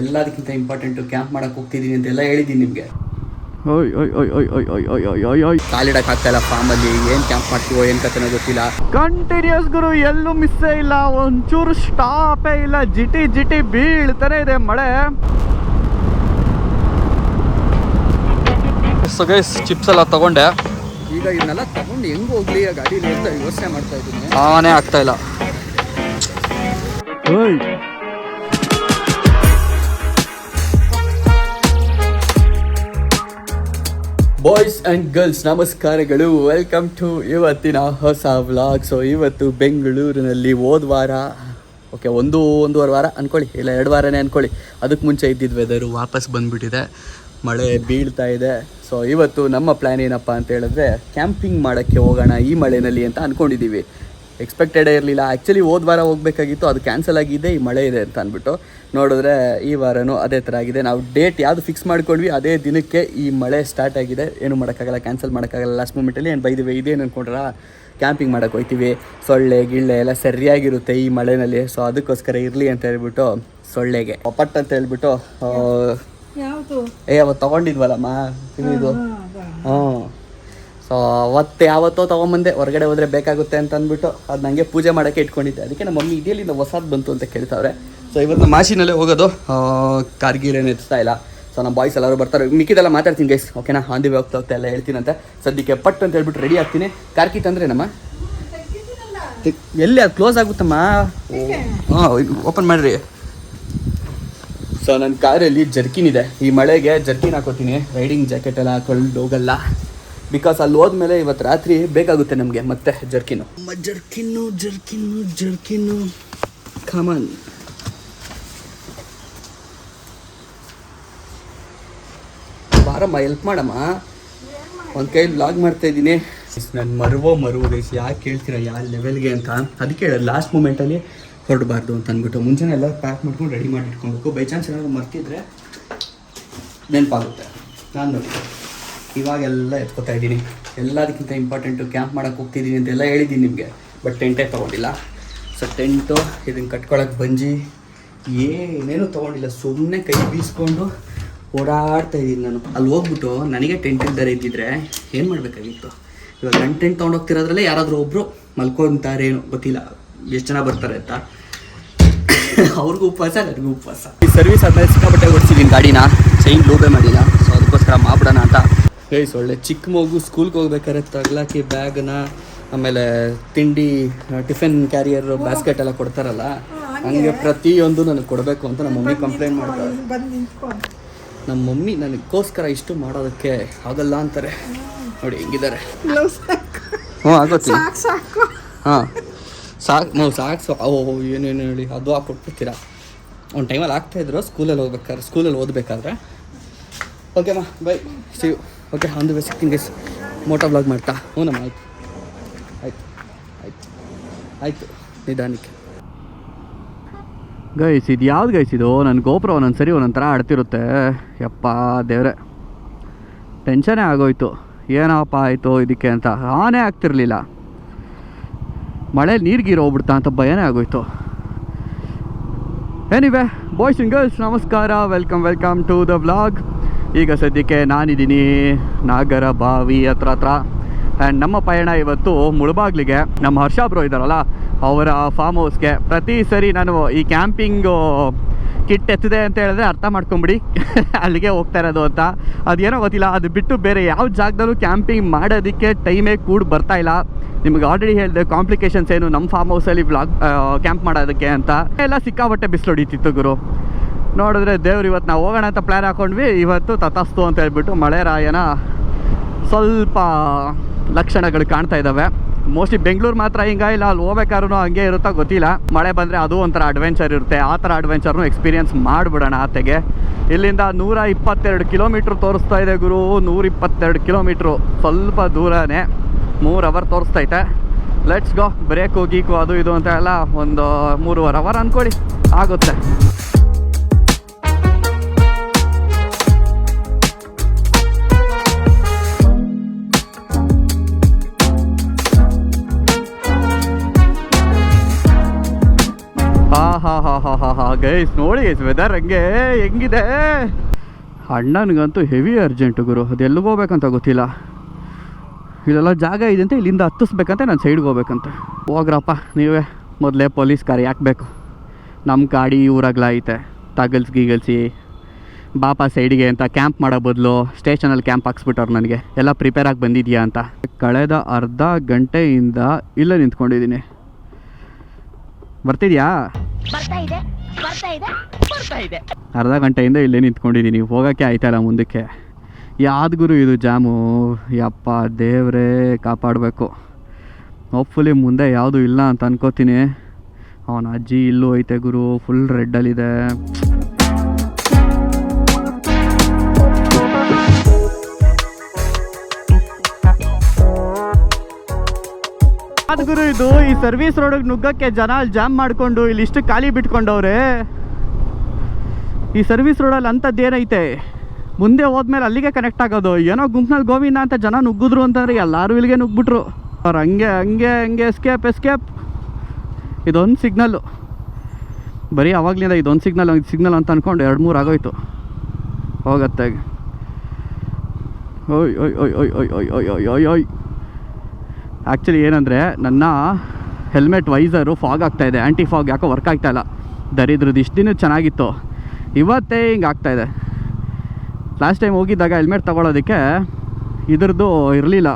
ಎಲ್ಲದಕ್ಕಿಂತ important camp ಮಾಡೋಕೆ ಹೋಗ್ತಿದ್ದೀನಿ ಅಂತೆಲ್ಲ ಹೇಳಿದ್ದೀನಿ ನಿಮಗೆ. ಓಯ್ ಓಯ್ ಓಯ್ ಓಯ್ ಓಯ್ ಓಯ್ ಓಯ್ ಓಯ್ ಓಯ್ ಓಯ್. ಕಾಲಿಡಕ್ಕೆ ಆಗ್ತಾ ಇಲ್ಲ ಫಾರ್ಮಲ್ಲಿ ಏನು ಕ್ಯಾಂಪ್ ಮಾಡ್ತೀವೋ ಏನು ಕಥೆನೋ ಗೊತ್ತಿಲ್ಲ. ಕಂಟಿನ್ಯೂಸ್ ಗುರು ಎಲ್ಲೂ ಮಿಸ್ಸೇ ಇಲ್ಲ ಒಂಚೂರು ಸ್ಟಾಪೇ ಇಲ್ಲ ಜಿಟಿ ಜಿಟಿ ಬೀಳ್ತಾನೆ ಇದೆ ಮಳೆ. ಸೊ ಗೈಸ್ ಚಿಪ್ಸ್ ಎಲ್ಲ ತಗೊಂಡೆ. ಈಗ ಇದನ್ನೆಲ್ಲ ತಗೊಂಡು ಹೆಂಗೆ ಹೋಗ್ಲಿ ಆ ಗಾಡೀಲಿ ಅಂತ ಯೋಚನೆ ಮಾಡ್ತಾ ಇದ್ದೀನಿ. ಆನೇ ಆಗ್ತಾ ಇಲ್ಲ. ಓಯ್. ಬಾಯ್ಸ್ ಆ್ಯಂಡ್ ಗರ್ಲ್ಸ್ ನಮಸ್ಕಾರಗಳು. ವೆಲ್ಕಮ್ ಟು ಇವತ್ತಿನ ಹೊಸ ವ್ಲಾಗ್ ಸೊ ಇವತ್ತು ಬೆಂಗಳೂರಿನಲ್ಲಿ ಹೋದ ವಾರ ಓಕೆ ಒಂದು, ಒಂದೂವರೆ ವಾರ ಅಂದ್ಕೊಳ್ಳಿ ಇಲ್ಲ, ಎರಡು ವಾರನೇ ಅಂದ್ಕೊಳ್ಳಿ ಅದಕ್ಕೆ ಮುಂಚೆ ಇದ್ದಿದ್ದ ವೆದರು ವಾಪಸ್ ಬಂದುಬಿಟ್ಟಿದೆ. ಮಳೆ ಬೀಳ್ತಾ ಇದೆ. ಸೊ ಇವತ್ತು ನಮ್ಮ ಪ್ಲ್ಯಾನ್ ಏನಪ್ಪ ಅಂತ ಹೇಳಿದ್ರೆ ಕ್ಯಾಂಪಿಂಗ್ ಮಾಡೋಕ್ಕೆ ಹೋಗೋಣ ಈ ಮಳೆಯಲ್ಲಿ ಅಂತ ಅಂದ್ಕೊಂಡಿದ್ದೀವಿ ಎಕ್ಸ್ಪೆಕ್ಟೆಡೇ ಇರಲಿಲ್ಲ. ಆ್ಯಕ್ಚುಲಿ ಹೋದ ವಾರ ಹೋಗಬೇಕಾಗಿತ್ತು. ಅದು ಕ್ಯಾನ್ಸಲ್ ಆಗಿದೆ. ಈ ಮಳೆ ಇದೆ ಅಂತ ಅಂದ್ಬಿಟ್ಟು ನೋಡಿದ್ರೆ ಈ ವಾರನೂ ಅದೇ ಥರ ಆಗಿದೆ. ನಾವು ಡೇಟ್ ಯಾವುದು ಫಿಕ್ಸ್ ಮಾಡ್ಕೊಂಡ್ವಿ ಅದೇ ದಿನಕ್ಕೆ ಈ ಮಳೆ ಸ್ಟಾರ್ಟ್ ಆಗಿದೆ. ಏನು ಮಾಡೋಕ್ಕಾಗಲ್ಲ ಕ್ಯಾನ್ಸಲ್ ಮಾಡೋಕ್ಕಾಗಲ್ಲ ಲಾಸ್ಟ್ ಮೂಮೆಂಟಲ್ಲಿ ಏನು ಬೈದಿವೆ ಇದೇನು ಅಂದ್ಕೊಂಡ್ರ ಕ್ಯಾಂಪಿಂಗ್ ಮಾಡೋಕೆ ಹೋಗ್ತೀವಿ ಸೊಳ್ಳೆ ಗಿಳ್ಳೆ ಎಲ್ಲ ಸರಿಯಾಗಿರುತ್ತೆ ಈ ಮಳೆನಲ್ಲಿ. ಸೊ ಅದಕ್ಕೋಸ್ಕರ ಇರಲಿ ಅಂತ ಹೇಳ್ಬಿಟ್ಟು ಸೊಳ್ಳೆಗೆ. ಪಟ್ ಅಂತ ಹೇಳ್ಬಿಟ್ಟು ಏ ಅವತ್ತು ತೊಗೊಂಡಿದ್ವಲ್ಲಮ್ಮ? ಇದು ಹ್ಞೂ ಸೊ ಅವತ್ತು ಯಾವತ್ತೋ ತೊಗೊಂಬಂದೆ, ಹೊರಗಡೆ ಹೋದರೆ ಬೇಕಾಗುತ್ತೆ ಅಂತ ಅಂದ್ಬಿಟ್ಟು ಅದು ನನಗೆ ಪೂಜೆ ಮಾಡೋಕ್ಕೆ ಇಟ್ಕೊಂಡಿದ್ದೆ. ಅದಕ್ಕೆ ನಮ್ಮ ಮಮ್ಮಿ ಇದೆಯಲ್ಲಿಂದ ಹೊಸದು ಬಂತು ಅಂತ ಕೇಳ್ತಾವ್ರೆ. ಸೊ ಇವತ್ತು ಮಾಶಿನಲ್ಲೇ ಹೋಗೋದು ಕಾರ್ಗಿರೇನು ಎತ್ತಾ ಇಲ್ಲ. ಸೊ ನಮ್ಮ ಬಾಯ್ಸ್ ಎಲ್ಲರೂ ಬರ್ತಾರೆ. ಮಿಕ್ಕಿದೆಲ್ಲ ಮಾತಾಡ್ತೀನಿ ಗೈಸ್ ಓಕೆನಾ ಹಾಂದಿ ಹೋಗ್ತಾ ಹೋಗ್ತಾ ಎಲ್ಲ ಹೇಳ್ತೀನಂತೆ ಸದ್ಯಕ್ಕೆ ಪಟ್ ಅಂತ ಹೇಳ್ಬಿಟ್ಟು ರೆಡಿ ಆಗ್ತೀನಿ. ಕಾರ್ಕಿ ತಂದ್ರೆ ನಮ್ಮ? ಎಲ್ಲಿ ಅದು ಕ್ಲೋಸ್ ಆಗುತ್ತಮ್ಮ? ಹಾಂ ಓಪನ್ ಮಾಡಿರಿ. ಸೊ ನನ್ನ ಕಾರಲ್ಲಿ ಜರ್ಕಿನ್ ಇದೆ. ಈ ಮಳೆಗೆ ಜರ್ಕಿನ್ ಹಾಕೋತೀನಿ. ರೈಡಿಂಗ್ ಜಾಕೆಟ್ ಎಲ್ಲ ಹಾಕೊಂಡು ಹೋಗಲ್ಲ. ಬಿಕಾಸ್ ಅಲ್ಲಿ ಹೋದ್ಮೇಲೆ ಇವತ್ತು ರಾತ್ರಿ ಬೇಕಾಗುತ್ತೆ ನಮಗೆ ಮತ್ತೆ jerkin. Jerkin jerkin jerkin. Come on ಬಾರಮ್ಮ ಎಲ್ಪ್ ಮಾಡಮ್ಮ. ಒಂದು ಕೈ ಲಾಗ್ ಮಾಡ್ತಾ ಇದ್ದೀನಿ. ನಾನು ಮರುವೋ ಮರುವು ಗೈಸ್ ಯಾಕೆ ಕೇಳ್ತೀರಾ ಯಾವ ಲೆವೆಲ್ಗೆ ಅಂತ? ಅದಕ್ಕೆ ಲಾಸ್ಟ್ ಮೂಮೆಂಟಲ್ಲಿ ಹೊರಡಬಾರ್ದು ಅಂತ ಅಂದ್ಬಿಟ್ಟು. ಮುಂಚೆನೆ ಎಲ್ಲ ಪ್ಯಾಕ್ ಮಾಡ್ಕೊಂಡು ರೆಡಿ ಮಾಡಿ ಇಟ್ಕೊಬೇಕು. ಬೈ ಚಾನ್ಸ್ ಏನಾದ್ರು ಮರ್ತಿದ್ರೆ ನೆನಪಾಗುತ್ತೆ. ನಾನು ನೋಡಿ ಇವಾಗೆಲ್ಲ ಎತ್ಕೋತಾ ಇದ್ದೀನಿ. ಎಲ್ಲದಕ್ಕಿಂತ ಇಂಪಾರ್ಟೆಂಟು ಕ್ಯಾಂಪ್ ಮಾಡೋಕೆ ಹೋಗ್ತಿದ್ದೀನಿ ಅಂತೆಲ್ಲ ಹೇಳಿದ್ದೀನಿ ನಿಮಗೆ. ಬಟ್ ಟೆಂಟೇ ತೊಗೊಂಡಿಲ್ಲ. ಸೊ ಟೆಂಟು ಇದನ್ನು ಕಟ್ಕೊಳಕ್ಕೆ ಬಂಜಿ ಏನೇನು ತೊಗೊಂಡಿಲ್ಲ. ಸುಮ್ಮನೆ ಕೈ ಬೀಸ್ಕೊಂಡು ಓಡಾಡ್ತಾ ಇದ್ದೀನಿ ನಾನು. ಅಲ್ಲಿ ಹೋಗ್ಬಿಟ್ಟು ನನಗೆ ಟೆಂಟ್ ಇಲ್ದರೆ ಇದ್ದಿದ್ರೆ ಏನು ಮಾಡಬೇಕಾಗಿತ್ತು? ಇವಾಗ ನನ್ನ ಟೆಂಟ್ ತೊಗೊಂಡೋಗ್ತಿರೋದ್ರಲ್ಲೇ ಯಾರಾದರೂ ಒಬ್ಬರು ಮಲ್ಕೊಂತಾರೇನು ಗೊತ್ತಿಲ್ಲ. ಎಷ್ಟು ಜನ ಬರ್ತಾರೆ ಅಂತ. ಅವ್ರಿಗೂ ಉಪವಾಸ ನನಗೂ ಉಪವಾಸ. ಈ ಸರ್ವಿಸ್ ಆದ್ಮೇಲೆ ಸಿಕ್ಕಾಪಟ್ಟೆ ಓಡಿಸಿದ್ದೀನಿ ಗಾಡಿನ. ಚೈನ್ ಲೂಬೆ ಮಾಡಿಲ್ಲ. ಸೊ ಅದಕ್ಕೋಸ್ಕರ ಮಾಡ್ಬಿಡೋಣ ಅಂತ ಗೈಸ್ ಒಳ್ಳೆ ಚಿಕ್ಕ ಮಗು ಸ್ಕೂಲ್ಗೆ ಹೋಗ್ಬೇಕಾದ್ರೆ ತಗ್ಲಾಕಿ ಬ್ಯಾಗ್ನ ಆಮೇಲೆ ತಿಂಡಿ ಟಿಫಿನ್ ಕ್ಯಾರಿಯರ್ ಬ್ಯಾಸ್ಕೆಟ್ ಎಲ್ಲ ಕೊಡ್ತಾರಲ್ಲ ಹಂಗೆ. ಪ್ರತಿಯೊಂದು ನನಗೆ ಕೊಡಬೇಕು ಅಂತ ನಮ್ಮ ಮಮ್ಮಿ ಕಂಪ್ಲೇಂಟ್ ಮಾಡ್ತಾರೆ. ನಮ್ಮ ಮಮ್ಮಿ ನನಗೋಸ್ಕರ ಇಷ್ಟು ಮಾಡೋದಕ್ಕೆ ಆಗಲ್ಲ ಅಂತಾರೆ. ನೋಡಿ ಹೆಂಗಿದ್ದಾರೆ. ಹ್ಞೂ ಆಗುತ್ತೆ ಹಾಂ. ಸಾಕು ನಾವು ಸಾಕು ಅವು ಓ ಏನೇನು ಹೇಳಿ ಅದು ಹಾಕ್ಕೊಟ್ಬಿಡ್ತೀರಾ ಒಂದು ಟೈಮಲ್ಲಿ ಆಗ್ತಾಯಿದ್ರು ಸ್ಕೂಲಲ್ಲಿ ಹೋಗ್ಬೇಕಾದ್ರೆ ಸ್ಕೂಲಲ್ಲಿ ಓದಬೇಕಾದ್ರೆ. ಓಕೆಮ್ಮ ಬೈ ಸಿ ಯು ಓಕೆ, ಒಂದು ವೇ ಸಿಗ್ತೀನಿ ಗೈಸ್ ಮೋಟೋ ಬ್ಲಾಗ್ ಮಾಡ್ತಾ. ಹ್ಞೂ ನಮ್ಮ ಆಯ್ತು. ಆಯ್ತು. ಆಯ್ತು. ಆಯಿತು. ನಿಧಾನಕ್ಕೆ. ಗೈಸ್ ಇದು ಯಾವ್ದು ಗೈಸ್ ಇದು? ನನ್ನ ಗೋಪುರ ಒಂದೊಂದು ಸರಿ ಒಂದೊಂದು ಥರ ಆಡ್ತಿರುತ್ತೆ. ಯಪ್ಪ, ದೇವ್ರೆ. ಟೆನ್ಷನೇ ಆಗೋಯ್ತು. ಏನಪ್ಪ ಆಯಿತು ಇದಕ್ಕೆ ಅಂತ. ಆನೇ ಆಗ್ತಿರ್ಲಿಲ್ಲ. ಮಳೆ ನೀರ್ಗೀರು ಹೋಗ್ಬಿಡ್ತಾ ಅಂತ ಭಯನೇ ಆಗೋಯ್ತು. ಏನಿವೆ ಬಾಯ್ಸ್ ಅಂಡ್ ಗರ್ಲ್ಸ್ ನಮಸ್ಕಾರ. Welcome welcome to the vlog ಈಗ ಸದ್ಯಕ್ಕೆ ನಾನಿದ್ದೀನಿ ನಾಗರ ಬಾವಿ ಹತ್ರ ಹತ್ರ. ಆ್ಯಂಡ್ ನಮ್ಮ ಪಯಣ ಇವತ್ತು ಮುಳುಬಾಗ್ಲಿಗೆ. ನಮ್ಮ ಹರ್ಷ ಬ್ರೋ ಇದ್ದಾರಲ್ಲ, ಅವರ ಫಾರ್ಮ್ ಹೌಸ್ಗೆ ಪ್ರತಿ ಸರಿ ನಾನು ಈ ಕ್ಯಾಂಪಿಂಗು ಕಿಟ್ ಎತ್ತಿದೆ ಅಂತ ಹೇಳಿದ್ರೆ ಅರ್ಥ ಮಾಡ್ಕೊಂಬಿಡಿ. ಅಲ್ಲಿಗೆ ಹೋಗ್ತಾ ಇರೋದು ಅಂತ. ಅದೇನೋ ಗೊತ್ತಿಲ್ಲ, ಅದು ಬಿಟ್ಟು ಬೇರೆ ಯಾವ ಜಾಗದಲ್ಲೂ ಕ್ಯಾಂಪಿಂಗ್ ಮಾಡೋದಕ್ಕೆ ಟೈಮೇ ಕೂಡ ಬರ್ತಾ ಇಲ್ಲ. ನಿಮಗೆ ಆಲ್ರೆಡಿ ಹೇಳಿದೆ ಕಾಂಪ್ಲಿಕೇಶನ್ಸ್ ಏನು ನಮ್ಮ ಫಾರ್ಮ್ ಹೌಸಲ್ಲಿ ಬ್ಲಾಗ್ ಕ್ಯಾಂಪ್ ಮಾಡೋದಕ್ಕೆ ಅಂತ. ಎಲ್ಲ ಸಿಕ್ಕಾಪಟ್ಟೆ ಬಿಸಿಲು ಹೊಡಿತಿತ್ತು ಗುರು. ನೋಡಿದ್ರೆ ದೇವ್ರು ಇವತ್ತು ನಾವು ಹೋಗೋಣ ಅಂತ ಪ್ಲ್ಯಾನ್ ಹಾಕೊಂಡ್ವಿ. ಇವತ್ತು ತತಸ್ತು ಅಂತ ಹೇಳ್ಬಿಟ್ಟು ಮಳೆ ರಾಯನ ಸ್ವಲ್ಪ ಲಕ್ಷಣಗಳು ಕಾಣ್ತಾ ಇದ್ದಾವೆ ಮೋಸ್ಟ್ಲಿ ಬೆಂಗಳೂರು ಮಾತ್ರ ಹಿಂಗ ಇಲ್ಲ, ಅಲ್ಲಿ ಹೋಗ್ಬೇಕಾದ್ರೂ ಹಂಗೆ ಇರುತ್ತೋ ಗೊತ್ತಿಲ್ಲ. ಮಳೆ ಬಂದರೆ ಅದು ಒಂಥರ ಅಡ್ವೆಂಚರ್ ಇರುತ್ತೆ. ಆ ಥರ ಅಡ್ವೆಂಚರ್ನು ಎಕ್ಸ್ಪೀರಿಯನ್ಸ್ ಮಾಡಿಬಿಡೋಣ ಆತೆಗೆ ಇಲ್ಲಿಂದ ನೂರ ಇಪ್ಪತ್ತೆರಡು ಕಿಲೋಮೀಟ್ರ್ ತೋರಿಸ್ತಾ ಇದೆ ಗುರು. ನೂರ ಇಪ್ಪತ್ತೆರಡು ಕಿಲೋಮೀಟ್ರು ಸ್ವಲ್ಪ ದೂರನೇ. ಮೂರು ಅವರ್ ತೋರಿಸ್ತೈತೆ ಲೆಟ್ಸ್ ಗೋ ಬ್ರೇಕು ಗೀಕು ಅದು ಇದು ಅಂತ ಎಲ್ಲ ಒಂದು ಮೂರುವರೆ ಅವರ್ ಅಂದ್ಕೊಳ್ಳಿ ಆಗುತ್ತೆ. ಹಾ ಹಾ ಹಾ ಹಾ ಗೈಸ್ ನೋಡಿ ಗೈಸ್ ವೆದರ್ ಹಂಗೆ ಹೆಂಗಿದೆ? ಅಣ್ಣನಿಗಂತೂ ಹೆವಿ ಅರ್ಜೆಂಟು ಗುರು. ಅದು ಎಲ್ಲಿಗೆ ಹೋಗ್ಬೇಕಂತ ಗೊತ್ತಿಲ್ಲ. ಇಲ್ಲೆಲ್ಲ ಜಾಗ ಇದೆ ಅಂತ ಇಲ್ಲಿಂದ ಹತ್ತಿಸ್ಬೇಕಂತ ನಾನು ಸೈಡ್ಗೆ ಹೋಗ್ಬೇಕಂತ. ಹೋಗ್ರಪ್ಪ, ನೀವೇ ಮೊದಲೇ ಪೊಲೀಸ್ ಕಾರ್ ಯಾಕೆ ಬೇಕು ನಮ್ಮ ಗಾಡಿ ಊರಾಗ್ಲ ಐತೆ ತಗಲ್ಸ್ ಗೀಗಲ್ಸಿ. ಬಾಪ ಸೈಡಿಗೆ ಅಂತ ಕ್ಯಾಂಪ್ ಮಾಡೋ ಬದಲು ಸ್ಟೇಷನಲ್ಲಿ ಕ್ಯಾಂಪ್ ಹಾಕ್ಸ್ಬಿಟ್ಟವ್ರು ನನಗೆ. ಎಲ್ಲ ಪ್ರಿಪೇರ್ ಆಗಿ ಬಂದಿದೆಯಾ ಅಂತ. ಕಳೆದ ಅರ್ಧ ಗಂಟೆಯಿಂದ ಇಲ್ಲೇ ನಿಂತ್ಕೊಂಡಿದ್ದೀನಿ. ಬರ್ತಿದ್ಯಾ? ಅರ್ಧ ಗಂಟೆಯಿಂದ ಇಲ್ಲೇ ನಿಂತ್ಕೊಂಡಿದ್ದೀನಿ. ಹೋಗೋಕ್ಕೆ ಆಯ್ತಲ್ಲ ಮುಂದಕ್ಕೆ? ಯಾವ್ದು ಇದು ಜಾಮು. ಯಪ್ಪ ದೇವರೇ, ಕಾಪಾಡಬೇಕು. ಹೋಪ್ಫುಲಿ ಮುಂದೆ ಯಾವುದು ಇಲ್ಲ ಅಂತ ಅನ್ಕೋತೀನಿ. ಅವನ ಅಜ್ಜಿ ಇಲ್ಲೂ ಐತೆ ಗುರು ಫುಲ್ ರೆಡ್ಡಲ್ಲಿದೆ ಗುರು ಇದು ಈ ಸರ್ವಿಸ್ ರೋಡಿಗೆ ನುಗ್ಗಕ್ಕೆ ಜನ ಅಲ್ಲಿ ಜಾಮ್ ಮಾಡಿಕೊಂಡು ಇಲ್ಲಿ ಇಷ್ಟು ಖಾಲಿ ಬಿಟ್ಕೊಂಡವ್ರೆ ಈ ಸರ್ವಿಸ್ ರೋಡಲ್ಲಿ ಅಂಥದ್ದು ಏನೈತೆ ಮುಂದೆ ಹೋದ್ಮೇಲೆ ಅಲ್ಲಿಗೆ ಕನೆಕ್ಟ್ ಆಗೋದು ಏನೋ ಗುಂಪ್ನಲ್ಲಿ ಗೋವಿಂದ ಅಂತ ಜನ ನುಗ್ಗಿದ್ರು ಅಂತಂದ್ರೆ ಎಲ್ಲರೂ ಇಲ್ಲಿಗೆ ನುಗ್ಬಿಟ್ರು ಅವ್ರು ಹಂಗೆ ಹಂಗೆ ಹಂಗೆ ಎಸ್ಕೇಪ್ ಎಸ್ಕೇಪ್ ಇದೊಂದು ಸಿಗ್ನಲ್ಲು ಬರೀ ಅವಾಗಲಿಂದ ಇದೊಂದು ಸಿಗ್ನಲ್ ಒಂದು ಸಿಗ್ನಲ್ ಅಂತ ಅಂದ್ಕೊಂಡು ಎರಡು ಮೂರು ಆಗೋಯ್ತು ಹೋಗತ್ತೆ ಓಯ್ ಓಯ್ ಓಯ್ ಓಯ್ ಓಯ್ ಓಯ್ ಓಯ್ ಓಯ್ ಓಯ್ ಓಯ್ ಆ್ಯಕ್ಚುಲಿ ಏನಂದರೆ, ನನ್ನ ಹೆಲ್ಮೆಟ್ ವೈಸರು ಫಾಗ್ ಆಗ್ತಾಯಿದೆ ಆ್ಯಂಟಿ ಫಾಗ್ ಯಾಕೋ ವರ್ಕ್ ಆಗ್ತಾಯಿಲ್ಲ ದರಿದ್ರದ್ದು ಇಷ್ಟು ದಿನ ಚೆನ್ನಾಗಿತ್ತು. ಇವತ್ತೇ ಹಿಂಗೆ ಆಗ್ತಾಯಿದೆ ಲಾಸ್ಟ್ ಟೈಮ್ ಹೋಗಿದ್ದಾಗ ಹೆಲ್ಮೆಟ್ ತೊಗೊಳೋದಕ್ಕೆ ಇದ್ರದ್ದು ಇರಲಿಲ್ಲ.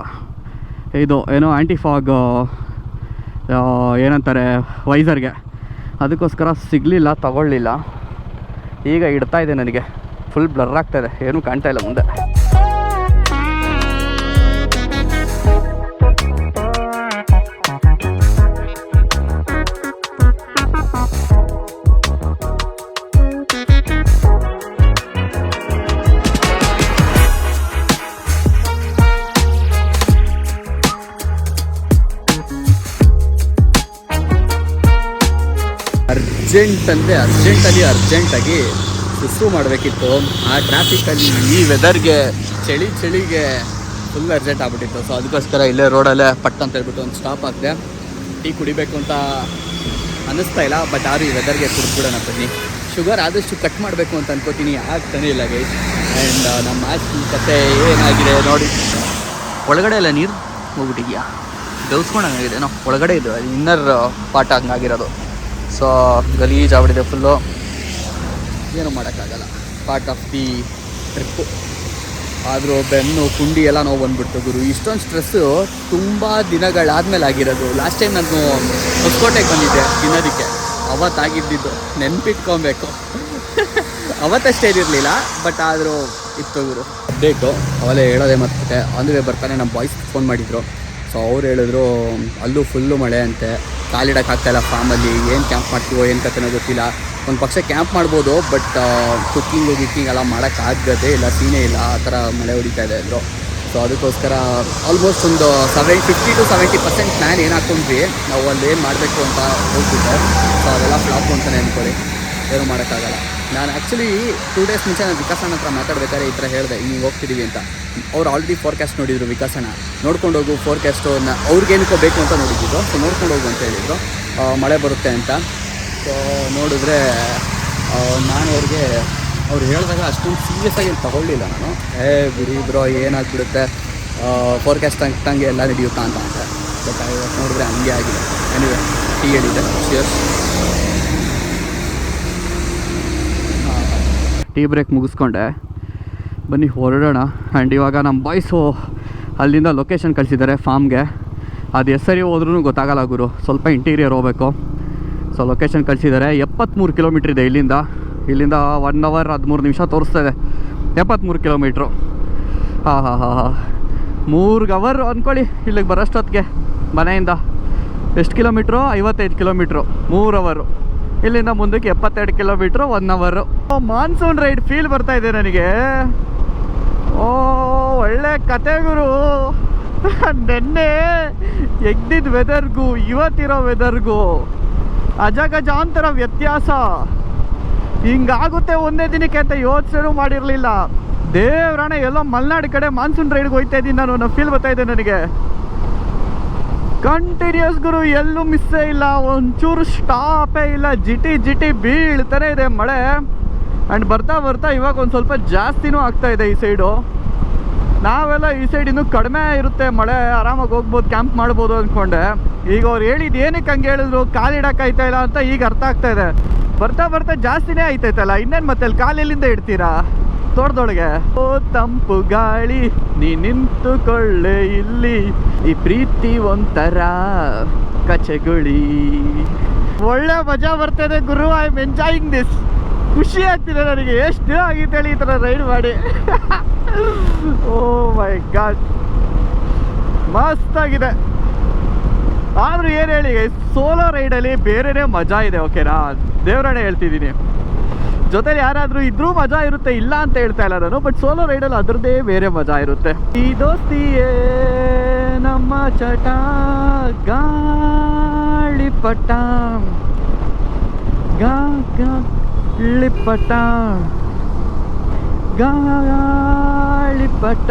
ಇದು ಏನೋ ಆ್ಯಂಟಿ ಫಾಗ್ ಏನಂತಾರೆ ವೈಸರ್ಗೆ ಅದಕ್ಕೋಸ್ಕರ ಸಿಗಲಿಲ್ಲ ತಗೊಳ್ಳಲಿಲ್ಲ ಈಗ ಇಡ್ತಾ ಇದೆ ನನಗೆ. ಫುಲ್ ಬ್ಲರ್ ಆಗ್ತಾಯಿದೆ ಏನೂ ಕಾಣ್ತಾ ಇಲ್ಲ ಮುಂದೆ. ಅರ್ಜೆಂಟ್ ಅಂದರೆ ಅರ್ಜೆಂಟಲ್ಲಿ ಅರ್ಜೆಂಟಾಗಿ ಸುಸ್ರು ಮಾಡಬೇಕಿತ್ತು. ಆ ಟ್ರಾಫಿಕಲ್ಲಿ ಈ ವೆದರ್ಗೆ ಚಳಿ ಚಳಿಗೆ ಫುಲ್ ಅರ್ಜೆಂಟ್ ಆಗ್ಬಿಟ್ಟಿತ್ತು. ಸೊ ಅದಕ್ಕೋಸ್ಕರ ಇಲ್ಲೇ ರೋಡಲ್ಲೇ ಪಟ್ ಅಂತ ಹೇಳ್ಬಿಟ್ಟು ಒಂದು ಸ್ಟಾಪ್ ಆಗಿದೆ ಟೀ ಕುಡಿಬೇಕು ಅಂತ ಅನ್ನಿಸ್ತಾ ಇಲ್ಲ ಬಟ್ ಆದರೂ ಈ ವೆದರ್ಗೆ ಕುಡಿದ್ಬಿಡೋಣ ಬನ್ನಿ. ಶುಗರ್ ಆದಷ್ಟು ಕಟ್ ಮಾಡಬೇಕು ಅಂತ ಅನ್ಕೋತೀನಿ. ಆಗ್ತಾನೆ ಇಲ್ಲ ಗೈಸ್ ಆ್ಯಂಡ್ ನಮ್ಮ ಆಸ್ತಿ ಕತೆ ಏನಾಗಿದೆ ನೋಡಿ. ಒಳಗಡೆ ಎಲ್ಲ ನೀರು ಹೋಗ್ಬಿಟ್ಟಿದ್ಯಾ? ದೌಸ್ಕೊಂಡಂಗಾಗಿದೆ ನಾವು ಒಳಗಡೆ ಇದು ಇನ್ನರ್ ಪಾರ್ಟ್ ಹಂಗಾಗಿರೋದು. ಸೊ ಗಲೀಜ್ ಆಗ್ಬಿಟ್ಟಿದೆ ಫುಲ್ಲು ಏನು ಮಾಡೋಕ್ಕಾಗಲ್ಲ. ಪಾರ್ಟ್ ಆಫ್ ದಿ ಟ್ರಿಪ್ಪು ಆದರೂ ಬೆನ್ನು, ಕುಂಡಿ ಎಲ್ಲ ನೋವು ಬಂದುಬಿಡ್ತು ಗುರು. ಇಷ್ಟೊಂದು ಸ್ಟ್ರೆಸ್ಸು ತುಂಬ ದಿನಗಳಾದ್ಮೇಲೆ ಆಗಿರೋದು. ಲಾಸ್ಟ್ ಟೈಮ್ ನಾನು ಹೊಸಕೋಟೆಗೆ ಬಂದಿದ್ದೆ ತಿನ್ನೋದಕ್ಕೆ. ಅವತ್ತಾಗಿದ್ದಿದ್ದು. ನೆನ್ಪಿಟ್ಕೊಬೇಕು. ಅವತ್ತಷ್ಟೇ ಇರಲಿಲ್ಲ ಬಟ್ ಆದರೂ ಇತ್ತು ಗುರು. ಅಪ್ಡೇಟು ಅವಲೇ ಹೇಳೋದೇ ಮತ್ತೆ ಅಂದರೆ ಬರ್ತಾನೆ ನಮ್ಮ ಬಾಯ್ಸ್ ಫೋನ್ ಮಾಡಿದರು. ಸೊ ಅವ್ರು ಹೇಳಿದ್ರು, ಅಲ್ಲೂ ಫುಲ್ಲು ಮಳೆ ಅಂತೆ. ಕಾಲಿಡಕ್ಕೆ ಆಗ್ತಾಯಿಲ್ಲ ಫಾರ್ಮಲ್ಲಿ ಏನು ಕ್ಯಾಂಪ್ ಮಾಡ್ತೀವೋ, ಏನು ಕತೆನೋ ಗೊತ್ತಿಲ್ಲ. ಒಂದು ಪಕ್ಷ ಕ್ಯಾಂಪ್ ಮಾಡ್ಬೋದು ಬಟ್ ಕುಕ್ಕಿಂಗು ಗಿಕ್ಕಿಂಗ್ ಎಲ್ಲ ಮಾಡೋಕ್ಕಾಗದೆ ಇಲ್ಲ, ಸೀನೇ ಇಲ್ಲ. ಆ ಥರ ಮಳೆ ಹೊಡಿತಾ ಇದೆ ಅಂದರು. ಸೊ ಅದಕ್ಕೋಸ್ಕರ ಆಲ್ಮೋಸ್ಟ್ ಒಂದು seven fifty to seventy percent plan ಏನು ಹಾಕ್ಕೊಂಡ್ವಿ ನಾವು ಅಲ್ಲಿ ಏನು ಮಾಡಬೇಕು ಅಂತ ಹೋಗ್ಬಿಟ್ಟು ಸೊ ಅದೆಲ್ಲ ಫ್ಲಾಪ್ ಅಂತಲೇ ಅಂದ್ಕೊಳ್ಳಿ ಏನು ಮಾಡೋಕ್ಕಾಗಲ್ಲ. ನಾನು ಆ್ಯಕ್ಚುಲಿ ಟೂ ಡೇಸ್ ಮುಂಚೆ ನಾನು ವಿಕಾಸಣ್ಣ ಹತ್ರ ಮಾತಾಡ್ಬೇಕಾದ್ರೆ ಈ ಥರ ಹೇಳಿದೆ ಹಿಂಗೆ ಹೋಗ್ತಿದ್ದೀವಿ ಅಂತ. ಅವ್ರು ಆಲ್ರೆಡಿ ಫೋರ್ಕಾಸ್ಟ್ ನೋಡಿದ್ರು ವಿಕಾಸಣ್ಣ. ನೋಡ್ಕೊಂಡು ಹೋಗು ಫೋರ್ಕಾಸ್ಟು ಅವ್ರಿಗೇನಕ್ಕೋ ಬೇಕು ಅಂತ ನೋಡಿದ್ದು ಸೊ ನೋಡ್ಕೊಂಡು ಹೋಗು ಅಂತ ಹೇಳಿದ್ರು. ಮಳೆ ಬರುತ್ತೆ ಅಂತ. ಸೊ ನೋಡಿದ್ರೆ ನಾನು ಅವ್ರಿಗೆ, ಅವ್ರು ಹೇಳಿದಾಗ ಅಷ್ಟೊಂದು ಸೀರಿಯಸ್ ಆಗಿ ತಗೊಳ್ಳಿಲ್ಲ ನಾನು. ಏ, ಬಿಡಿ ಬ್ರೋ ಏನಾಗ್ಬಿಡುತ್ತೆ? ಫೋರ್ಕಾಸ್ಟ್ ತಂಗೆ ಎಲ್ಲ ನಡೆಯುತ್ತಾ ಅಂತ. ಅಂತ ಬಟ್ ಇವತ್ತು ನೋಡಿದ್ರೆ ಹಂಗೆ ಆಗಿದೆ. ಎನಿವೆ ಟೀ ಹೇಳಿದೆ ಶಿಯರ್ಸ್ ಟೀ ಬ್ರೇಕ್ ಮುಗಿಸ್ಕೊಂಡೆ. ಬನ್ನಿ, ಹೊರಡೋಣ. ಆ್ಯಂಡ್ ಇವಾಗ ನಮ್ಮ ಬಾಯ್ಸು ಅಲ್ಲಿಂದ ಲೊಕೇಶನ್ ಕಳಿಸಿದ್ದಾರೆ ಫಾರ್ಮ್ಗೆ ಅದು ಹೆಸರಿ ಸರಿ ಹೋದ್ರೂ ಗೊತ್ತಾಗಲ್ಲ ಗುರು. ಸ್ವಲ್ಪ ಇಂಟೀರಿಯರ್ ಹೋಗಬೇಕು. ಸೊ ಲೊಕೇಶನ್ ಕಳಿಸಿದ್ದಾರೆ. ಎಪ್ಪತ್ತ್ಮೂರು ಕಿಲೋಮೀಟ್ರ್ ಇದೆ ಇಲ್ಲಿಂದ. ಇಲ್ಲಿಂದ ಒನ್ ಅವರ್ ಹದಿಮೂರು ನಿಮಿಷ ತೋರಿಸ್ತಾ ಇದೆ. ಎಪ್ಪತ್ತ್ಮೂರು ಕಿಲೋಮೀಟ್ರು ಹಾಂ ಹಾಂ ಹಾಂ ಹಾಂ. ಮೂರು ಅವರ್ ಅಂದ್ಕೊಳ್ಳಿ ಇಲ್ಲಿಗೆ ಬರೋಷ್ಟೊತ್ತಿಗೆ ಮನೆಯಿಂದ. ಎಷ್ಟು ಕಿಲೋಮೀಟ್ರು ಐವತ್ತೈದು ಕಿಲೋಮೀಟ್ರು ಮೂರು ಅವರು ಇಲ್ಲಿಂದ ಮುಂದಕ್ಕೆ ಎಪ್ಪತ್ತೆರಡು ಕಿಲೋಮೀಟ್ರ್ ಒನ್ ಅವರು ಮಾನ್ಸೂನ್ ರೈಡ್ ಫೀಲ್ ಬರ್ತಾ ಇದೆ ನನಗೆ. ಓ, ಒಳ್ಳೆ ಕತೆ ಗುರು. ನೆನ್ನೆ ಎಗ್ದಿದ್ದ ವೆದರ್ಗೂ ಇವತ್ತಿರೋ ವೆದರ್ಗೂ ಅಜಗಜಾಂತರ ವ್ಯತ್ಯಾಸ. ಹಿಂಗಾಗುತ್ತೆ ಒಂದೇ ದಿನಕ್ಕೆ ಅಂತ ಯೋಚನೆ ಮಾಡಿರಲಿಲ್ಲ. ದೇವ್ರಣ, ಎಲ್ಲೋ ಮಲೆನಾಡು ಕಡೆ ಮಾನ್ಸೂನ್ ರೈಡ್ಗೆ ಹೋಗ್ತಾ ಇದ್ದೀನಿ ನಾನು ಫೀಲ್ ಬರ್ತಾ ಇದೆ ನನಗೆ. ಕಂಟಿನ್ಯೂಸ್ ಗುರು, ಎಲ್ಲೂ ಮಿಸ್ಸೇ ಇಲ್ಲ, ಒಂಚೂರು ಸ್ಟಾಪೇ ಇಲ್ಲ, ಜಿಟಿ ಜಿಟಿ ಬೀಳ್ತಾನೆ ಇದೆ ಮಳೆ. ಆ್ಯಂಡ್ ಬರ್ತಾ ಬರ್ತಾ ಇವಾಗ ಒಂದು ಸ್ವಲ್ಪ ಜಾಸ್ತಿನೂ ಆಗ್ತಾ ಇದೆ ಈ ಸೈಡು ನಾವೆಲ್ಲ ಈ ಸೈಡ್ ಇನ್ನೂ ಕಡಿಮೆ ಇರುತ್ತೆ ಮಳೆ, ಆರಾಮಾಗಿ ಹೋಗ್ಬೋದು ಕ್ಯಾಂಪ್ ಮಾಡ್ಬೋದು ಅಂದ್ಕೊಂಡೆ ಈಗ ಅವ್ರು ಹೇಳಿದ್ದು ಏನಕ್ಕೆ ಹಂಗೆ ಹೇಳಿದ್ರು? ಕಾಲಿಡಕ್ಕಾಯ್ತಾ ಇಲ್ಲ ಅಂತ ಈಗ ಅರ್ಥ ಆಗ್ತಾ ಇದೆ. ಬರ್ತಾ ಬರ್ತಾ ಜಾಸ್ತಿನೇ ಆಯ್ತೈತಲ್ಲ, ಇನ್ನೇನು ಮತ್ತೆ ಅಲ್ಲಿ ಕಾಲೆಲ್ಲಿಂದ ಇಡ್ತೀರಾ? ತೋಟದೊಳಗೆ. ಓ ತಂಪು ಗಾಳಿ, ನೀ ನಿಂತುಕೊಳ್ಳೆ ಇಲ್ಲಿ, ಈ ಪ್ರೀತಿ ಒಂಥರ ಕಚಗುಳಿ. ಒಳ್ಳೆ ಮಜಾ ಬರ್ತದೆ ಗುರು, ಐ ಎಂಜಾಯಿಂಗ್ ದಿಸ್. ಖುಷಿ ಆಗ್ತಿದೆ ನನಗೆ, ಎಷ್ಟು ದಿನ ಈ ಥರ ರೈಡ್ ಮಾಡಿ. ಓ ಮೈ ಗಾಡ್. ಮಸ್ತಾಗಿದೆ. ಆದ್ರೂ ಏನು ಹೇಳಿ ಸೋಲೋ ರೈಡಲ್ಲಿ ಬೇರೆನೇ ಮಜಾ ಇದೆ ಓಕೆನಾ ದೇವರಣೆ ಹೇಳ್ತಿದ್ದೀನಿ. ಜೊತೆಲಿ ಯಾರಾದರೂ ಇದ್ರೂ ಮಜಾ ಇರುತ್ತೆ, ಇಲ್ಲ ಅಂತ ಹೇಳ್ತಾ ಇಲ್ಲ ನಾನು ಬಟ್ ಸೋಲೋ ರೈಡಲ್ಲಿ ಅದ್ರದ್ದೇ ಬೇರೆ ಮಜಾ ಇರುತ್ತೆ. ಈ ದೋಸ್ತಿಯೇ ನಮ್ಮ ಚಟ ಗಾಳಿಪಟ ಗಾಳಿಪಟ ಗಾಳಿಪಟ.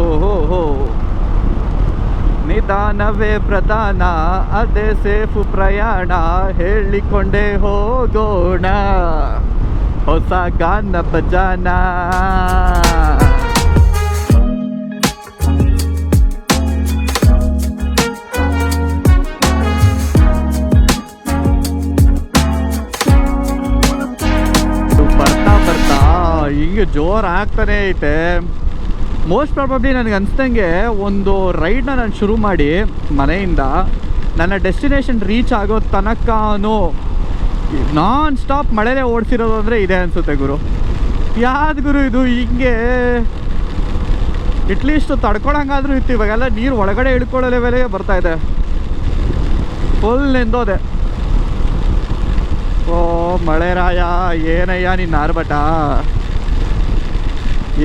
ಹೋ ಹೋ ನಿಧಾನವೇ ಪ್ರಧಾನ, ಅದೇ ಸೇಫು ಪ್ರಯಾಣ, ಹೇಳಿಕೊಂಡೇ ಹೋಗೋಣ. ಹೊಸ ಗಾನ ಭಜಾನ. ಬರ್ತಾ ಬರ್ತಾ ಹಿಂಗೆ ಜೋರು ಆಗ್ತಾನೆ ಐತೆ. ಮೋಸ್ಟ್ ಪ್ರಾಬಬ್ಲಿ ನನಗೆ ಅನ್ಸ್ದಂಗೆ ಒಂದು ರೈಡ್ನ ನಾನು ಶುರು ಮಾಡಿ ಮನೆಯಿಂದ ನನ್ನ ಡೆಸ್ಟಿನೇಷನ್ ರೀಚ್ ಆಗೋ ತನಕನೂ ನಾನ್ ಸ್ಟಾಪ್ ಮಳೆನೇ ಓಡಿಸಿರೋದು ಅಂದರೆ ಇದೆ ಅನಿಸುತ್ತೆ ಗುರು. ಯಾವ್ದು ಗುರು ಇದು? ಹಿಂಗೆ ಇಟ್ಲೀಸ್ಟ್ ತಡ್ಕೊಳಂಗಾದ್ರೂ ಇತ್ತು. ಇವಾಗೆಲ್ಲ ನೀರು ಒಳಗಡೆ ಇಳ್ಕೊಳ್ಳೋ ಲೆವೆಲ್ಗೆ ಬರ್ತಾ ಇದೆ. ಫುಲ್ ನೆಂದೋದೆ ಓ ಮಳೆರಾಯ, ಏನಯ್ಯ ನೀನು ಆರ್ಭಟ?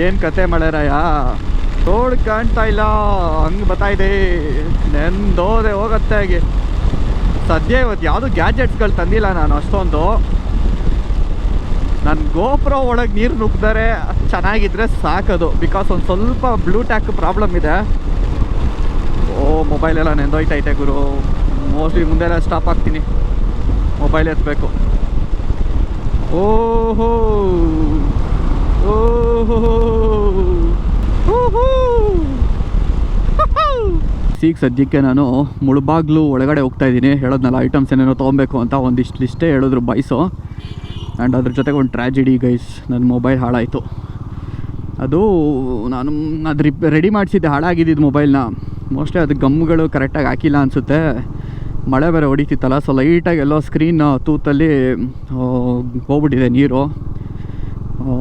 ಏನು ಕತೆ ಮಾಡ್ಯಾರಯ್ಯ ತೋಡ್ ಕಾಣ್ತಾ ಇಲ್ಲ, ಹಂಗೆ ಬತ್ತಾಯಿದೆ ನೆಂದೋದೆ ಹೋಗತ್ತೆ ಹಾಗೆ. ಸದ್ಯ ಇವತ್ತು ಯಾವುದು ಗ್ಯಾಜೆಟ್ಸ್ಗಳು ತಂದಿಲ್ಲ ನಾನು ಅಷ್ಟೊಂದು. ನನ್ನ ಗೋಪ್ರೋ ಒಳಗೆ ನೀರು ನುಗ್ದರೆ ಚೆನ್ನಾಗಿದ್ರೆ ಸಾಕದು. ಬಿಕಾಸ್ ಒಂದು ಸ್ವಲ್ಪ ಬ್ಲೂ ಟ್ಯಾಕ್ ಪ್ರಾಬ್ಲಮ್ ಇದೆ. ಓ ಮೊಬೈಲ್ ಎಲ್ಲ ನೆಂದೋಯ್ತೈತೆ ಗುರು. ಮೋಸ್ಟ್ಲಿ ಮುಂದೆಲ್ಲ ಸ್ಟಾಪ್ ಆಗ್ತೀನಿ ಮೊಬೈಲ್ ಎತ್ತಬೇಕು ಓಹೋ! ಈಗ ಸದ್ಯಕ್ಕೆ ನಾನು ಮುಳುಬಾಗ್ಲು ಒಳಗಡೆ ಹೋಗ್ತಾ ಇದ್ದೀನಿ. ಹೇಳೋದ್ನಲ್ಲ ಐಟಮ್ಸ್ ಏನೇನೋ ತೊಗೊಬೇಕು ಅಂತ ಒಂದಿಷ್ಟು ಲಿಸ್ಟೇ ಹೇಳಿದ್ರು ಬಾಯ್ಸು ಆ್ಯಂಡ್ ಅದ್ರ ಜೊತೆಗೆ ಒಂದು ಟ್ರ್ಯಾಜಿಡಿ ಗೈಸ್ ನನ್ನ ಮೊಬೈಲ್ ಹಾಳಾಯಿತು. ಅದು ನಾನು ಅದು ರಿಪ್ ರೆಡಿ ಮಾಡಿಸಿದ್ದೆ ಹಾಳಾಗಿದ್ದಿದ್ದು ಮೊಬೈಲ್ನ ಮೋಸ್ಟ್ಲಿ ಅದು ಗಮ್ಗಳು ಕರೆಕ್ಟಾಗಿ ಹಾಕಿಲ್ಲ ಅನಿಸುತ್ತೆ. ಮಳೆ ಬೇರೆ ಹೊಡಿತಿತ್ತಲ್ಲ ಸೊ ಲೈಟಾಗಿ ಎಲ್ಲೋ ಸ್ಕ್ರೀನ್ ತೂತಲ್ಲಿ ಹೋಗ್ಬಿಟ್ಟಿದೆ ನೀರು.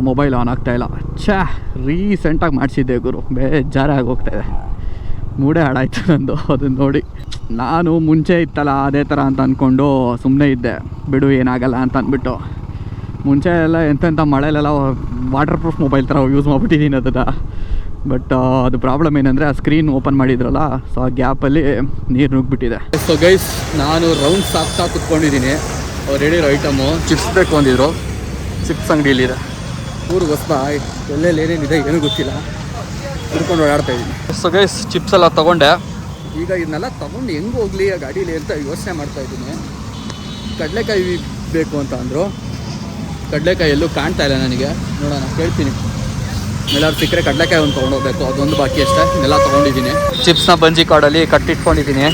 ಮೊಬೈಲ್ ಆನ್ ಆಗ್ತಾಯಿಲ್ಲ ಛಾ ರೀಸೆಂಟಾಗಿ ಮಾಡಿಸಿದ್ದೆ ಗುರು. ಬೇಜಾರಾಗಿ ಇದೆ. ಮೂಡೆ ಹಾಳಾಯ್ತು ನಂದು ಅದನ್ನು ನೋಡಿ. ನಾನು ಮುಂಚೆ ಇತ್ತಲ್ಲ, ಅದೇ ಥರ ಅಂತ ಅಂದ್ಕೊಂಡು ಸುಮ್ಮನೆ ಇದ್ದೆ. ಬಿಡು, ಏನಾಗಲ್ಲ ಅಂತ ಅಂದ್ಬಿಟ್ಟು ಮುಂಚೆ ಎಲ್ಲ ಎಂತೆಂಥ ಮಳೆಲೆಲ್ಲ ವಾಟರ್ ಪ್ರೂಫ್ ಮೊಬೈಲ್ ಥರ ಯೂಸ್ ಮಾಡಿಬಿಟ್ಟಿದ್ದೀನಿ ಅದನ್ನು ಬಟ್ ಅದು ಪ್ರಾಬ್ಲಮ್ ಏನಂದರೆ, ಆ ಸ್ಕ್ರೀನ್ ಓಪನ್ ಮಾಡಿದ್ರಲ್ಲ ಸೊ ಆ ಗ್ಯಾಪಲ್ಲಿ ನೀರು ನುಗ್ಗಿಬಿಟ್ಟಿದೆ. ಸೊ ಗೈಸ್ ನಾನು ರೌಂಡ್ಸ್ ಹಾಕ್ತಾ ಕುತ್ಕೊಂಡಿದ್ದೀನಿ. ಅವ್ರು ಹೇಳಿರೋ ಐಟಮು ಚಿಪ್ಸ್ ಬೇಕು ಅಂದಿದ್ರು. ಚಿಪ್ಸ್ ಅಂಗಡಿಯಲ್ಲಿದೆ. ಊರಿಗೆ ಹೊಸ ಎಲ್ಲೆಲ್ಲಿ ಏನೇನಿದೆ ಏನೂ ಗೊತ್ತಿಲ್ಲ. ಹುಡ್ಕೊಂಡು ಓಡಾಡ್ತಾ ಇದ್ದೀನಿ. ಸೊ ಗೈಸ್ ಚಿಪ್ಸ್ ಎಲ್ಲ ತೊಗೊಂಡೆ. ಈಗ ಇದನ್ನೆಲ್ಲ ತೊಗೊಂಡು ಹೆಂಗೆ ಹೋಗಲಿ ಆ ಗಾಡೀಲಿ ಅಂತ ಯೋಚನೆ ಮಾಡ್ತಾ ಇದ್ದೀನಿ. ಕಡಲೆಕಾಯಿ ಬೇಕು ಅಂತ ಅಂದರು. ಕಡಲೆಕಾಯಿ ಎಲ್ಲೂ ಕಾಣ್ತಾ ಇಲ್ಲ ನನಗೆ. ನೋಡೋಣ ಕೇಳ್ತೀನಿ. ಎಲ್ಲರೂ ಸಿಕ್ಕರೆ ಕಡಲೆಕಾಯಿ ಒಂದು ತೊಗೊಂಡೋಗ್ಬೇಕು. ಅದೊಂದು ಬಾಕಿ ಅಷ್ಟೇ. ಎಲ್ಲ ತೊಗೊಂಡಿದ್ದೀನಿ. ಚಿಪ್ಸ್ನ ಬಂಜಿ ಕಾಡಲ್ಲಿ ಕಟ್ಟಿಟ್ಕೊಂಡಿದ್ದೀನಿ.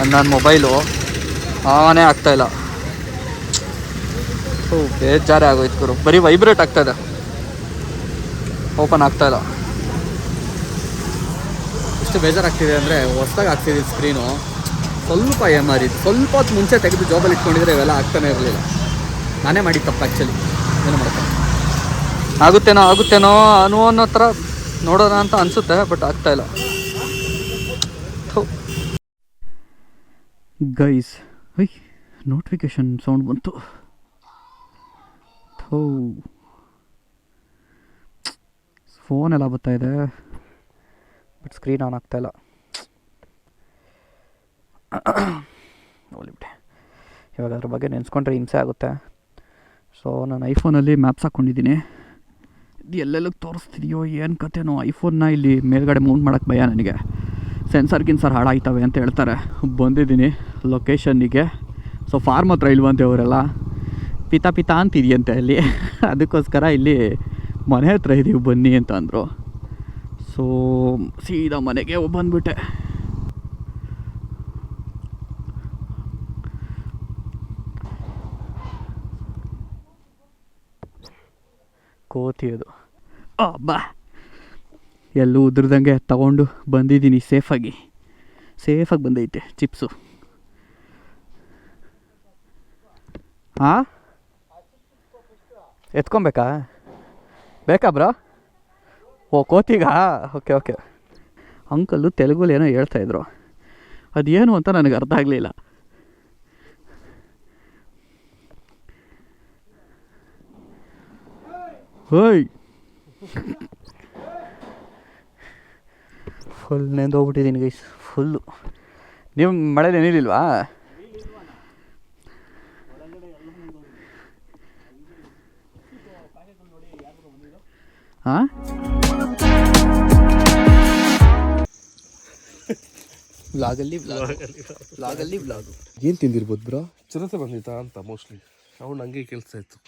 ನನ್ನ ಮೊಬೈಲು ಆನೇ ಆಗ್ತಾಯಿಲ್ಲ ಓ ಬೇಜಾರೇ ಆಗೋಯ್ತು ಗುರು. ಬರೀ ವೈಬ್ರೇಟ್ ಆಗ್ತಾಯಿದೆ ಓಪನ್ ಆಗ್ತಾಯಿಲ್ಲ ಎಷ್ಟು ಬೇಜಾರಾಗ್ತಿದೆ ಅಂದರೆ ಹೊಸದಾಗಿ ಆಗ್ತಿದೆ ಸ್ಕ್ರೀನು ಸ್ವಲ್ಪ ಎಂ ಆರ್ ಇದು ಸ್ವಲ್ಪ ಹೊತ್ತು ಮುಂಚೆ ತೆಗೆದು ಜಾಬಲ್ಲಿ ಇಟ್ಕೊಂಡಿದ್ರೆ ಇವೆಲ್ಲ ಆಗ್ತಾನೆ ಇರಲಿಲ್ಲ. ನಾನೇ ಮಾಡಿ ತಪ್ಪು ಆ್ಯಕ್ಚುಲಿ ಏನು ಮಾಡ್ತಾನೆ ಆಗುತ್ತೇನೋ ಆಗುತ್ತೇನೋ ಅನ್ನೋ ಅನ್ನೋ ಥರ ನೋಡೋಣ ಅಂತ ಅನಿಸುತ್ತೆ ಬಟ್ ಆಗ್ತಾಯಿಲ್ಲ ಗೈಸ್ ಹೈ ನೋಟಿಫಿಕೇಶನ್ ಸೌಂಡ್ ಬಂತು. ಥೋ. ಫೋನ್ ಎಲ್ಲ ಬರ್ತಾ ಇದೆ. ಬಟ್ ಸ್ಕ್ರೀನ್ ಆನ್ ಆಗ್ತಾ ಇಲ್ಲ. ಹೋಗ್ಲಿ ಬಿಡಿ ಇವಾಗ ಅದ್ರ ಬಗ್ಗೆ ನೆನೆಸ್ಕೊಂಡ್ರೆ ಹಿಂಸೆ ಆಗುತ್ತೆ. ಸೊ ನಾನು ಐಫೋನಲ್ಲಿ ಮ್ಯಾಪ್ಸ್ ಹಾಕ್ಕೊಂಡಿದ್ದೀನಿ. ಇದು ಎಲ್ಲೆಲ್ಲಿಗೆ ತೋರಿಸ್ತಿದೆಯೋ ಏನು ಕತೆನೋ ಐಫೋನ್ನ ಇಲ್ಲಿ ಮೇಲ್ಗಡೆ ಮೌಂಟ್ ಮಾಡೋಕ್ಕೆ ಭಯ ನನಗೆ. ಸೆನ್ಸರ್ ಗಿನ್ಸರ್ ಹಾಳಾಯ್ತವೆ ಅಂತ ಹೇಳ್ತಾರೆ. ಬಂದಿದ್ದೀನಿ ಲೊಕೇಶನ್ನಿಗೆ ಸೊ ಫಾರ್ಮ್ ಹತ್ರ ಇಲ್ವಂತೆ ಅವರೆಲ್ಲ. ಪಿತಾ ಪಿತಾ ಅಂತಿದೆಯಂತೆ ಅಲ್ಲಿ. ಅದಕ್ಕೋಸ್ಕರ ಇಲ್ಲಿ ಮನೆ ಹತ್ರ ಇದ್ದೀವಿ ಬನ್ನಿ ಅಂತ ಅಂದರು. ಸೊ ಸೀದಾ ಮನೆಗೆ ಬಂದುಬಿಟ್ಟೆ. ಕೋತಿ ಅದು. ಬಾ ಎಲ್ಲೂ ಉದ್ರದಂಗೆ ತಗೊಂಡು ಬಂದಿದ್ದೀನಿ ಸೇಫಾಗಿ. ಸೇಫಾಗಿ ಬಂದೈತೆ ಚಿಪ್ಸು. ಹಾಂ ಎತ್ಕೊಬೇಕಾ? ಬೇಕಾ ಬ್ರೋ ಓ ಕೋತಿಗ? ಓಕೆ ಓಕೆ ಅಂಕಲ್ಲು ತೆಲುಗಲ್ಲಿ ಏನೋ ಹೇಳ್ತಾ ಇದ್ರು. ಅದೇನು ಅಂತ ನನಗೆ ಅರ್ಥ ಆಗಲಿಲ್ಲ. ಹೋಯ್ ಫುಲ್ ನೆಂದೋಗ್ಬಿಟ್ಟಿದ್ದೀನಿ ಗೈಸ್ ಫುಲ್ಲು ನೀವು ಮಳೆ ನೆನಿಲಿಲ್ವಾ ವ್ಲಾಗಲ್ಲಿ ಬ್ಲಾಗ್ ಏನು ತಿಂದಿರ್ಬೋದು ಬ್ರೋ ಚಿರತೆ ಬಂದಿತ್ತಾ ಅಂತ ಮೋಸ್ಟ್ಲಿ ಅವ್ನು ಹಂಗೆ ಕೆಲಸ ಇತ್ತು.